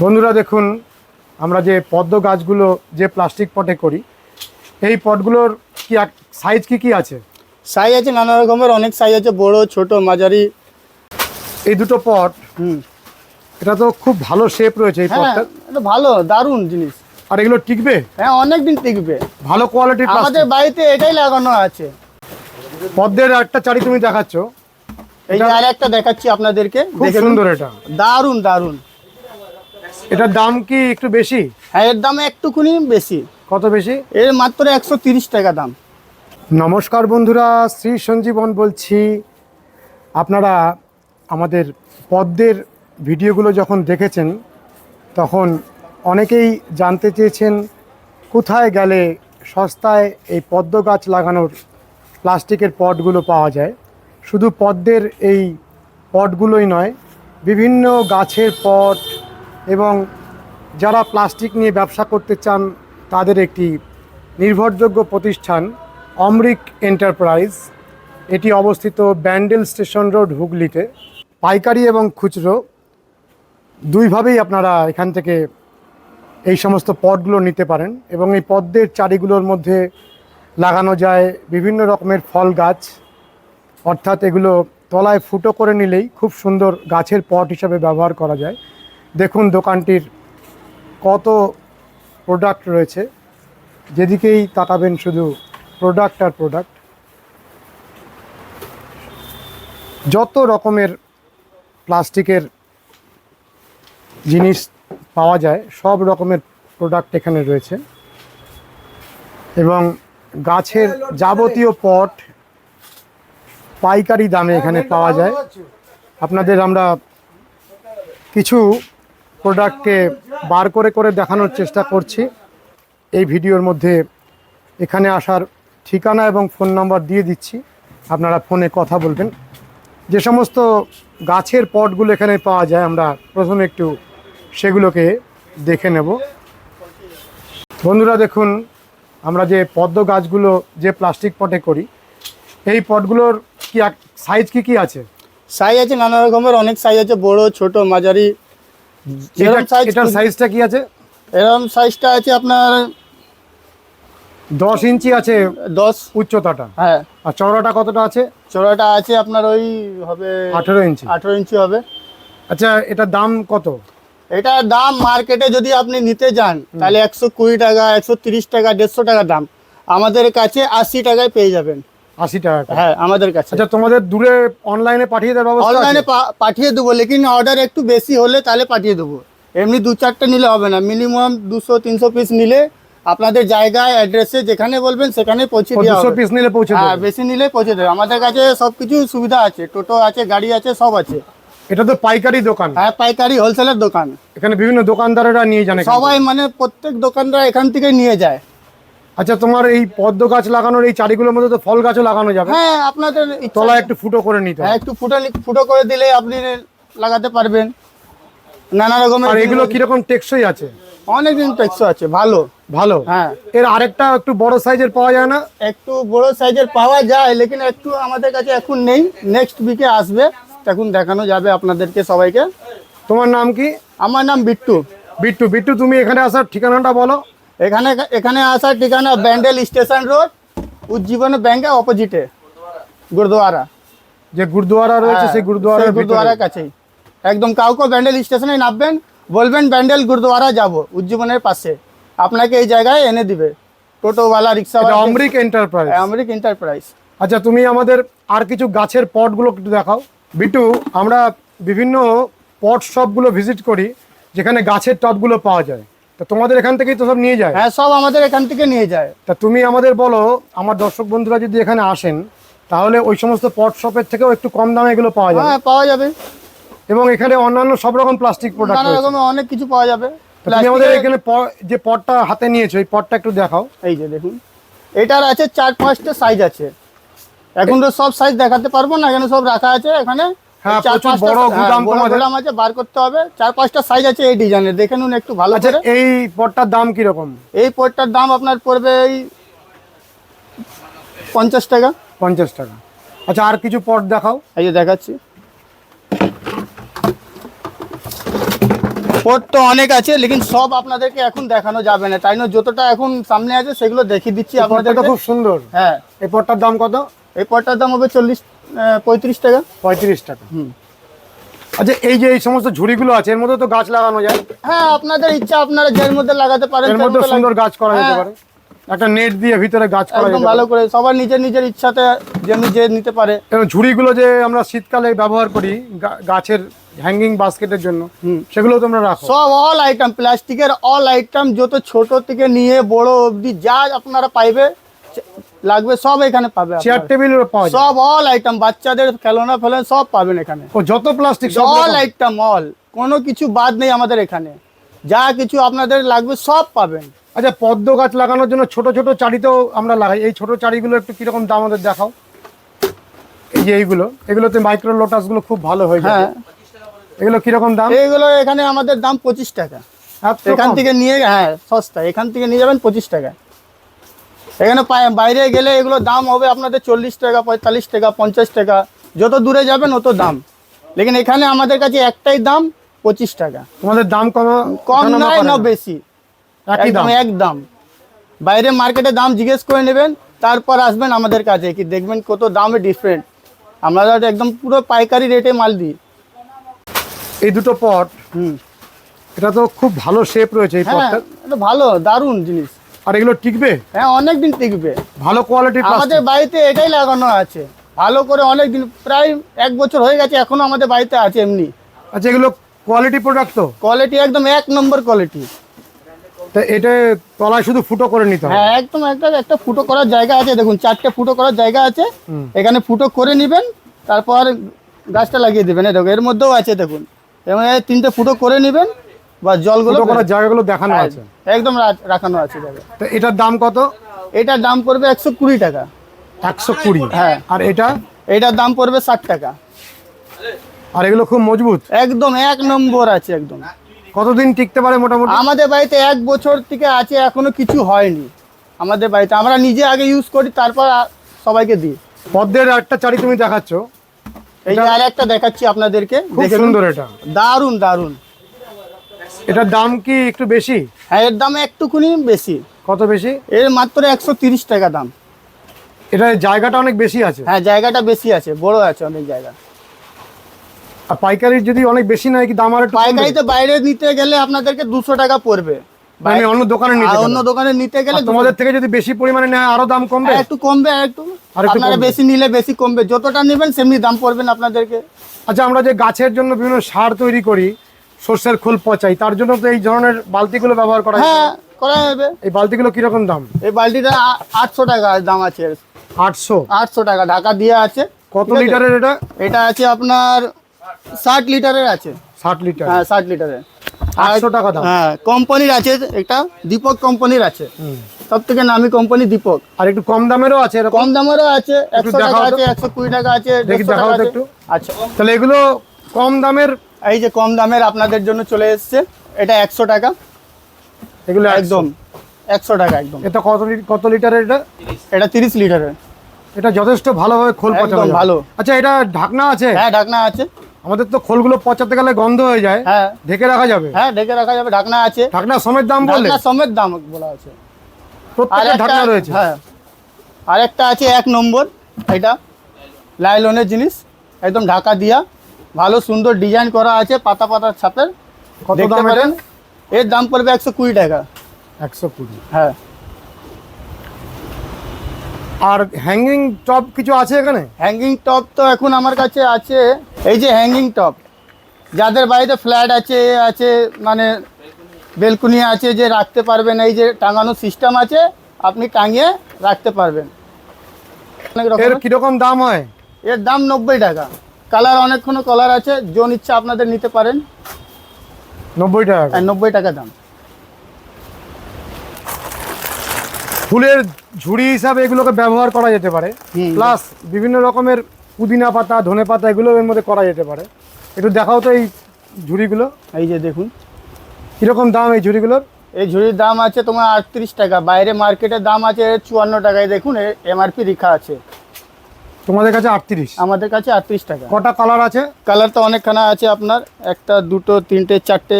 বন্ধুরা দেখুন আমরা যে পদ্ম গাছগুলো যে প্লাস্টিক পটে করি এই পটগুলোর কি সাইজ কি কি আছে? সাইজ আছে নানা রকমের অনেক সাইজ আছে বড় ছোট মাঝারি। এই দুটো পট হুম। এটা তো খুব ভালো শেপ রয়েছে এই হ্যাঁ পটটা এটা ভালো দারুণ জিনিস। আর এগুলো টিকবে? হ্যাঁ অনেক দিন টিকবে। ভালো কোয়ালিটির আমাদের বাড়িতে এটাই লাগানো আছে। পদ্মের একটা চারি তুমি দেখাচ্ছ। এই আর একটা দেখাচ্ছি আপনাদেরকে খুব সুন্দর এটা। দারুণ দারুণ। এটার দাম কি একটু বেশি? হ্যাঁ এর দাম একটুকুনি বেশি। কত বেশি? এর মাত্র একশো তিরিশ টাকা দাম। নমস্কার বন্ধুরা শ্রী সঞ্জীবন বলছি। আপনারা আমাদের পদ্মের ভিডিওগুলো যখন দেখেছেন তখন অনেকেই জানতে চেয়েছেন কোথায় গেলে সস্তায় এই পদ্ম গাছ লাগানোর প্লাস্টিকের পটগুলো পাওয়া যায়? শুধু পদ্মের এই পটগুলোই নয় বিভিন্ন গাছের পট এবং যারা প্লাস্টিক নিয়ে ব্যবসা করতে চান, তাদের একটি নির্ভরযোগ্য প্রতিষ্ঠান অমরিক এন্টারপ্রাইজ। এটি অবস্থিত ব্যান্ডেল স্টেশন রোড, হুগলিতে। পাইকারি এবং খুচরো দুইভাবেই আপনারা এখান থেকে এই সমস্ত পদগুলো নিতে পারেন এবং এই পদ্মের চারিগুলোর মধ্যে লাগানো যায় বিভিন্ন রকমের ফল গাছ। অর্থাৎ এগুলো তলায় ফুটো করে নিলেই খুব সুন্দর গাছের পট হিসাবে ব্যবহার করা যায়। দেখুন দোকানটির কত প্রোডাক্ট রয়েছে। যেদিকেই তাকাবেন শুধু প্রোডাক্ট আর প্রোডাক্ট যত রকমের প্লাস্টিকের জিনিস পাওয়া যায়, সব রকমের প্রোডাক্ট এখানে রয়েছে। এবং গাছের যাবতীয় পট পাইকারি দামে এখানে পাওয়া যায়। আপনাদের আমরা কিছু প্রোডাক্টকে বার করে করে দেখানোর চেষ্টা করছি। এই ভিডিওর মধ্যে এখানে আসার ঠিকানা এবং ফোন নাম্বার দিয়ে দিচ্ছি। আপনারা ফোনে কথা বলবেন। যে সমস্ত গাছের পটগুলো এখানে পাওয়া যায়, আমরা প্রথমে একটু সেগুলোকে দেখে নেব। বন্ধুরা, দেখুন, আমরা যে পদ্ম গাছগুলো যে প্লাস্টিক পটে করি, এই পটগুলোর কি সাইজ কি কি আছে? সাইজ আছে নানা রকমের, অনেক সাইজ আছে, বড়, ছোট, মাঝারি। এটার সাইজটা কি আছে? এরকম সাইজটা আছে আপনার দশ ইঞ্চি আছে দশ। উচ্চতাটা। হ্যাঁ। আর চওড়াটা কতটা আছে? চড়াটা আছে আপনার ওই হবে আঠেরো ইঞ্চি। আঠেরো ইঞ্চি হবে। আচ্ছা এটার দাম কত? এটা দাম মার্কেটে যদি আপনি নিতে যান তাহলে একশো কুড়ি টাকা একশো তিরিশ টাকা দেড়শো টাকা দাম। আমাদের কাছে আশি টাকায় পেয়ে যাবেন। আশি টাকা হ্যাঁ আমাদের কাছে। আচ্ছা তোমাদের দূরে অনলাইনে পাঠিয়ে দেওয়ার ব্যবস্থা অনলাইনে? পাঠিয়ে দেবো লেকিন অর্ডার একটু বেশি হলে তাহলে পাঠিয়ে দেবো। এমনি দু চারটে নিলে হবে না মিনিমাম দুশো তিনশো পিস নিলে আপনাদের জায়গায় অ্যাড্রেসে যেখানে বলবেন সেখানে পৌঁছে দেওয়া হবে। পিস নিলে পৌঁছে হ্যাঁ বেশি নিলে পৌঁছে দেবে। আমাদের কাছে সব কিছু সুবিধা আছে টোটো আছে গাড়ি আছে সব আছে। এটা তো পাইকারি দোকান। হ্যাঁ পাইকারি হোলসেলের দোকান। এখানে বিভিন্ন দোকানদারেরা নিয়ে জানে সবাই মানে প্রত্যেক দোকানরা এখান থেকে নিয়ে যায়। আচ্ছা তোমার এই পদ্ম গাছ লাগানোর এই চারিগুলোর মধ্যে তো ফল গাছও লাগানো যাবে। হ্যাঁ আপনাদের তলায় একটু ফুটো করে নিতে হ্যাঁ একটু ফুটো ফুটো করে দিলে আপনি লাগাতে পারবেন। নানা রকমের আর এগুলো কীরকম টেকসই আছে? অনেক দিন টেকসো আছে ভালো। ভালো? হ্যাঁ। এর আরেকটা একটু বড় সাইজের পাওয়া যায় না? একটু বড় সাইজের পাওয়া যায় লেকিন একটু আমাদের কাছে এখন নেই। নেক্সট উইকে আসবে। তখন দেখানো যাবে আপনাদেরকে সবাইকে। তোমার নাম কি? আমার নাম বিট্টু। বিট্টু বিট্টু তুমি এখানে আসার ঠিকানাটা বলো। এখানে এখানে আসার ঠিকানা ব্যান্ডেল স্টেশন রোড উজ্জীবন ব্যাংকের অপোজিটে গুরুদুয়ারা। যে গুরুদুয়ারা রয়েছে সেই গুরুদুয়ারা হ্যাঁ, সেই গুরুদুয়ারার কাছেই। একদম কাউকে ব্যান্ডেল স্টেশনে নামবেন বলবেন ব্যান্ডেল গুরুদুয়ারা যাব উজ্জীবনের পাশে। আপনাকে এই জায়গায় এনে দিবে। টোটোওয়ালা রিক্সাওয়ালা অমরিক এন্টারপ্রাইজ আমরিক এন্টারপ্রাইজ আচ্ছা তুমি আমাদের আর কিছু গাছের পটগুলো একটু দেখাও। বিট্টু আমরা বিভিন্ন পট শপগুলো ভিজিট করি যেখানে গাছের টবগুলো পাওয়া যায়। তোমাদের এখান থেকেই তো সব নিয়ে যায়। হ্যাঁ সব আমাদের এখান থেকে নিয়ে যায়। তা তুমি আমাদের বলো আমার দর্শক বন্ধুরা যদি এখানে আসেন তাহলে ওই সমস্ত পট শপের থেকেও একটু কম দামে এগুলো পাওয়া যায় হ্যাঁ পাওয়া যাবে। এবং এখানে অন্যান্য সব রকম প্লাস্টিক প্রোডাক্ট নানা রকমের অনেক কিছু পাওয়া যাবে। তুমি আমাদের এখানে যে পটটা হাতে নিয়েছো এই পটটা একটু দেখাও। এই যে দেখুন এটার আছে চার পাঁচটা সাইজ আছে। এখন তো সব সাইজ দেখাতে পারব না এখানে সব রাখা আছে এখানে হ্যাঁ, প্রচুর বড় হ্যাঁ, গুদাম তোমাদের। গুদাম আছে বার করতে হবে। চার পাঁচটা সাইজ আছে এই ডিজাইনের দেখে নুন একটু ভালো আচ্ছা করে। এই পটটার দাম এই পোটটার দাম আপনার পড়বে এই পঞ্চাশ টাকা। পঞ্চাশ টাকা। আচ্ছা আর কিছু পট দেখাও? এই যে দেখাচ্ছি। পট তো অনেক আছে লেকিন সব আপনাদেরকে এখন দেখানো যাবে না। তাই না যতটা এখন সামনে আছে সেগুলো দেখিয়ে দিচ্ছি তো খুব সুন্দর। হ্যাঁ। এই পটটার দাম কত? এই পটটার দাম হবে চল্লিশ পঁয়ত্রিশ টাকা? পঁয়ত্রিশ টাকা। হুম। আচ্ছা এই যে এই সমস্ত ঝুড়িগুলো আছে এর মধ্যে তো গাছ লাগানো যায়। হ্যাঁ আপনাদের ইচ্ছা আপনারা যের মধ্যে লাগাতে পারেন এর মধ্যে সুন্দর গাছ করা যেতে হ্যাঁ, পারে। একটা নেট দিয়ে ভিতরে গাছ করা একদম ভালো করে সবার নিজের নিজের ইচ্ছাতে যেমনি যে নিতে পারে। এবং ঝুড়িগুলো যে আমরা শীতকালে ব্যবহার করি গাছের হ্যাঙ্গিং বাস্কেটের জন্য হুম। সেগুলো তোমরা রাখো। সব অল আইটেম প্লাস্টিকের অল আইটেম যত ছোট থেকে নিয়ে বড় অবধি যা আপনারা পাইবে লাগবে সব এখানে পাবে চেয়ার। টেবিল পাওয়া সব অল আইটেম বাচ্চাদের খেলনা ফেলনা সব পাবেন এখানে। ও যত প্লাস্টিক অল আইটেম অল কোনো কিছু বাদ নেই আমাদের এখানে। যা কিছু আপনাদের লাগবে সব পাবেন। আচ্ছা পদ্ম গাছ লাগানোর জন্য ছোট ছোট চারিতেও আমরা লাগাই। এই ছোট চারিগুলো একটু কীরকম দাম আমাদের দেখাও। এই যে এইগুলো এগুলোতে মাইক্রো লোটাসগুলো খুব ভালো হয়ে যায় হ্যাঁ। এগুলো কীরকম দাম? এইগুলো এখানে আমাদের দাম পঁচিশ টাকা। এখান থেকে নিয়ে হ্যাঁ সস্তা এখান থেকে নিয়ে যাবেন পঁচিশ টাকা এখানে বাইরে গেলে এগুলো দাম হবে আপনাদের চল্লিশ টাকা পঁয়তাল্লিশ টাকা পঞ্চাশ টাকা। যত দূরে যাবেন অত দাম। লেকিন এখানে আমাদের কাছে একটাই দাম পঁচিশ টাকা। তোমাদের দাম কম কম নয় না? বেশি। একদম এক দাম বাইরে মার্কেটে দাম জিজ্ঞেস করে নেবেন তারপর আসবেন আমাদের কাছে কি দেখবেন কত দামে ডিফারেন্ট আমরা একদম পুরো পাইকারি রেটে মাল দিই। এই দুটো পট হুম। এটা তো খুব ভালো শেপ রয়েছে এই হ্যাঁ পটটা ভালো দারুণ জিনিস। আর এগুলো টিকবে? হ্যাঁ অনেক দিন টিকবে। ভালো কোয়ালিটির আমাদের বাড়িতে এটাই লাগানো আছে। ভালো করে অনেক দিন প্রায় এক বছর হয়ে গেছে এখনও আমাদের বাড়িতে আছে এমনি। আচ্ছা এগুলো কোয়ালিটি প্রোডাক্ট তো? কোয়ালিটি একদম এক নম্বর কোয়ালিটি তা এটা তলায় শুধু ফুটো করে নিতে হবে? হ্যাঁ একদম একটা একটা ফুটো করার জায়গা আছে। দেখুন চারটে ফুটো করার জায়গা আছে। এখানে ফুটো করে নেবেন তারপর গাছটা লাগিয়ে দেবেন। দেখুন এর মধ্যেও আছে দেখুন। এবং তিনটে ফুটো করে নেবেন বা জলগুলো করার জায়গাগুলো দেখানো হ্যাঁ, আছে? একদম রাখানো আছে জায়গা তো এটার দাম কত? এটার দাম পড়বে একশো কুড়ি টাকা। একশো কুড়ি? হ্যাঁ। আর এটা? এটার দাম পড়বে ষাট টাকা। আর এগুলো খুব মজবুত? একদম এক নম্বর আছে একদম। কতদিন টিকতে পারে মোটামুটি? আমাদের বাড়িতে এক বছর থেকে আছে এখনও কিছু হয়নি। আমাদের বাড়িতে আমরা নিজে আগে ইউজ করি তারপর সবাইকে দিই। পদ্মের একটা চারি তুমি দেখাচ্ছ। এই আর একটা দেখাচ্ছি আপনাদেরকে। খুব সুন্দর এটা। দারুণ দারুণ। এটার দাম কি একটু বেশি? হ্যাঁ এর দাম একটুকুনি বেশি। কত বেশি? এর মাত্র একশো টাকা দাম। এটা জায়গাটা অনেক বেশি আছে? হ্যাঁ জায়গাটা বেশি আছে বড় আছে অনেক জায়গা। আর পাইকারির যদি অনেক বেশি নয় কি দাম আর? পাইকারিতে বাইরে নিতে গেলে আপনাদেরকে দুশো টাকা পড়বে। মানে অন্য দোকানে নিতে অন্য দোকানে নিতে গেলে তোমাদের থেকে যদি বেশি পরিমাণে নেয় আরও দাম কমবে? হ্যাঁ, একটু কমবে আর একটু আপনারা বেশি নিলে বেশি কমবে। যতটা নেবেন সেমনি দাম পড়বেন আপনাদেরকে। আচ্ছা আমরা যে গাছের জন্য বিভিন্ন সার তৈরি করি সর্ষের খোল পচাই তার জন্য তো এই ধরনের বালতিগুলো ব্যবহার করা হয় করা যাবে এই বালতিগুলো কীরকম দাম? এই বালতিটা আটশো টাকা দাম আছে। আটশো? আটশো টাকা ঢাকা দিয়ে আছে। কত লিটারের এটা? এটা আছে আপনার ষাট লিটারের আছে। ষাট লিটার? হ্যাঁ ষাট লিটারের। আটশো টাকা দাম? হ্যাঁ কোম্পানির আছে এটা দীপক কোম্পানির আছে। সব থেকে নামি কোম্পানি দীপক। আর একটু কম দামেরও আছে কম দামেরও আছে একশো টাকা আছে একশো কুড়ি টাকা আছে দেখি 150 দেখাও টাকা তো আছে। একটু। আচ্ছা। তাহলে এগুলো কম দামের এই যে কম দামের আপনাদের জন্য চলে এসছে এটা একশো টাকা। এগুলো একদম একশো টাকা একদম। এটা কত কত লিটারের এটা? এটা তিরিশ লিটারের। এটা যথেষ্ট ভালোভাবে খোল পচানো ভালো। আচ্ছা এটা ঢাকনা আছে? হ্যাঁ ঢাকনা আছে। আমাদের তো খোলগুলো পচাতে গেলে গন্ধ হয়ে যায়। হ্যাঁ। ঢেকে রাখা যাবে? হ্যাঁ ঢেকে রাখা যাবে ঢাকনা আছে। ঢাকনা সমেত দাম ঢাকনা সমেত দাম বলা আছে। প্রত্যেকটা ঢাকনা রয়েছে। হ্যাঁ। আর একটা আছে এক নম্বর এটা লাইলনের জিনিস। একদম ঢাকা দিয়া। ভালো সুন্দর ডিজাইন করা আছে পাতা পাতা ছাপের। কত দাম পারেন এর দাম পড়বে একশো কুড়ি টাকা। একশো কুড়ি। হ্যাঁ। আর হ্যাঙ্গিং টপ কিছু আছে এখানে? হ্যাঙ্গিং টপ তো এখন আমার কাছে আছে। এই যে হ্যাঙ্গিং টপ যাদের বাড়িতে ফ্ল্যাট আছে আছে মানে বেলকুনি আছে যে রাখতে পারবেন এই যে টাঙানো সিস্টেম আছে আপনি টাঙিয়ে রাখতে পারবেন। এর কীরকম দাম হয়? এর দাম নব্বই টাকা। কালার অনেকক্ষণ কালার আছে যোন ইচ্ছা আপনাদের নিতে পারেন। নব্বই টাকা। আর নব্বই টাকা দাম। ফুলের ঝুড়ি হিসাবে এগুলোকে ব্যবহার করা যেতে পারে। প্লাস বিভিন্ন রকমের পুদিনা পাতা ধনে পাতা এগুলো এর মধ্যে করা যেতে পারে। একটু দেখাও তো এই ঝুড়িগুলো। এই যে দেখুন। কীরকম দাম এই ঝুড়িগুলোর? এই ঝুড়ির দাম আছে তোমার আটত্রিশ টাকা। বাইরে মার্কেটের দাম আছে চুয়ান্ন টাকায়। দেখুন এমআরপি রেখা আছে। তোমাদের কাছে আটত্রিশ? আমাদের কাছে আটত্রিশ টাকা। কটা কালার আছে? কালার তো অনেকখানা আছে আপনার। একটা দুটো তিনটে চারটে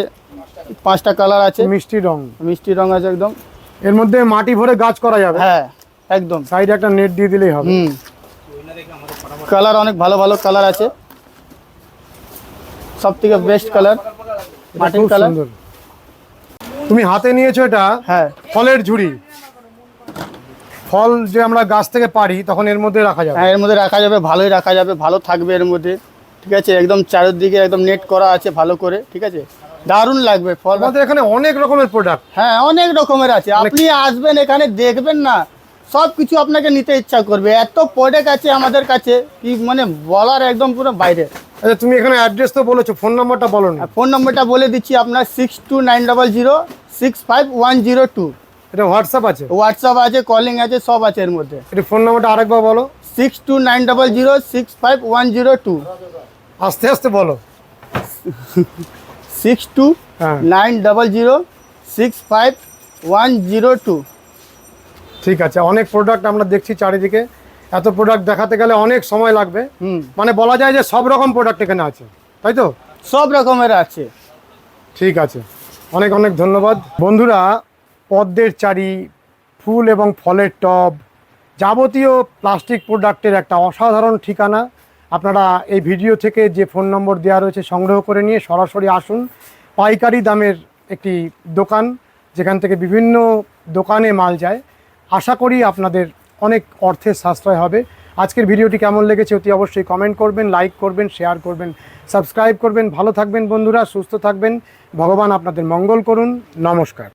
পাঁচটা কালার আছে। মিষ্টি রং। মিষ্টি রং আছে একদম। এর মধ্যে মাটি ভরে গাছ করা যাবে? হ্যাঁ একদম। সাইডে একটা নেট দিয়ে দিলেই হবে। হুম। কালার অনেক ভালো ভালো কালার আছে। সব থেকে বেস্ট কালার মাটির কালার। তুমি হাতে নিয়েছো এটা হ্যাঁ। ফলের ঝুড়ি। ফল যে আমরা গাছ থেকে পারি তখন এর মধ্যে রাখা যাবে। হ্যাঁ এর মধ্যে রাখা যাবে ভালোই রাখা যাবে ভালো থাকবে এর মধ্যে। ঠিক আছে? একদম চারিদিকে একদম নেট করা আছে ভালো করে ঠিক আছে? দারুণ লাগবে ফল। আমাদের এখানে অনেক রকমের প্রোডাক্ট হ্যাঁ অনেক রকমের আছে। আপনি আসবেন এখানে দেখবেন না। সব কিছু আপনাকে নিতে ইচ্ছা করবে। এত প্রোডাক্ট আছে আমাদের কাছে কি মানে বলার একদম পুরো বাইরে। আচ্ছা তুমি এখানে অ্যাড্রেস তো বলেছ ফোন নাম্বারটা বলো না। ফোন নম্বরটা বলে দিচ্ছি আপনার six two nine double zero six five one zero two এটা হোয়াটসঅ্যাপ আছে? হোয়াটসঅ্যাপ আছে কলিং আছে সব আছে এর মধ্যে। এটা ফোন নাম্বারটা আরেকবার বলো। Six two nine double zero six five one zero two আস্তে আস্তে বলো। সিক্স টু হ্যাঁ nine double zero six five one zero two ঠিক আছে অনেক প্রোডাক্ট আমরা দেখছি চারিদিকে। এত প্রোডাক্ট দেখাতে গেলে অনেক সময় লাগবে। হুম। মানে বলা যায় যে সব রকম প্রোডাক্ট এখানে আছে তাই তো? সব রকমের আছে। ঠিক আছে অনেক অনেক ধন্যবাদ। বন্ধুরা পদ্মের চারি, ফুল এবং ফলের টব, যাবতীয় প্লাস্টিক প্রোডাক্টের একটা অসাধারণ ঠিকানা। আপনারা এই ভিডিও থেকে যে ফোন নম্বর দেওয়া রয়েছে সংগ্রহ করে নিয়ে সরাসরি আসুন। পাইকারি দামের একটি দোকান, যেখান থেকে বিভিন্ন দোকানে মাল যায়। আশা করি আপনাদের অনেক অর্থের সাশ্রয় হবে। আজকের ভিডিওটি কেমন লেগেছে অতি অবশ্যই কমেন্ট করবেন, লাইক করবেন, শেয়ার করবেন, সাবস্ক্রাইব করবেন। ভালো থাকবেন বন্ধুরা, সুস্থ থাকবেন। ভগবান আপনাদের মঙ্গল করুন। নমস্কার।